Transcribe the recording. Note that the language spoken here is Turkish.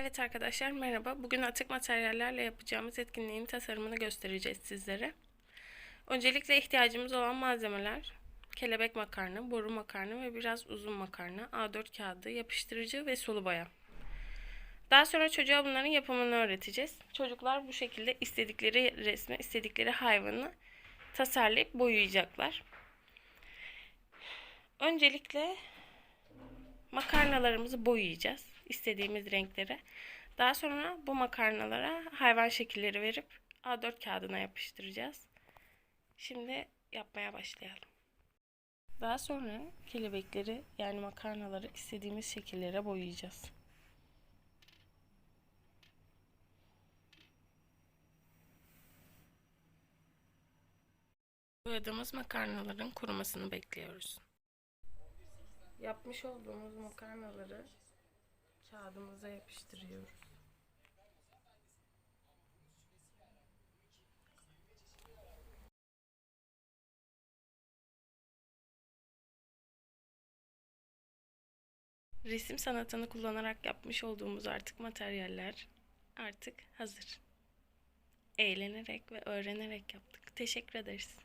Evet arkadaşlar merhaba. Bugün atık materyallerle yapacağımız etkinliğin tasarımını göstereceğiz sizlere. Öncelikle ihtiyacımız olan malzemeler kelebek makarna, boru makarna ve biraz uzun makarna, A4 kağıdı, yapıştırıcı ve sulu boya. Daha sonra çocuğa bunların yapımını öğreteceğiz. Çocuklar bu şekilde istedikleri resmi, istedikleri hayvanı tasarlayıp boyayacaklar. Öncelikle makarnalarımızı boyayacağız istediğimiz renklere. Daha sonra bu makarnalara hayvan şekilleri verip A4 kağıdına yapıştıracağız. Şimdi yapmaya başlayalım. Daha sonra kelebekleri yani makarnaları istediğimiz şekillere boyayacağız. Boyadığımız makarnaların kurumasını bekliyoruz. Yapmış olduğumuz makarnaları kağıdımıza yapıştırıyoruz. Resim sanatını kullanarak yapmış olduğumuz artık materyaller artık hazır. Eğlenerek ve öğrenerek yaptık. Teşekkür ederiz.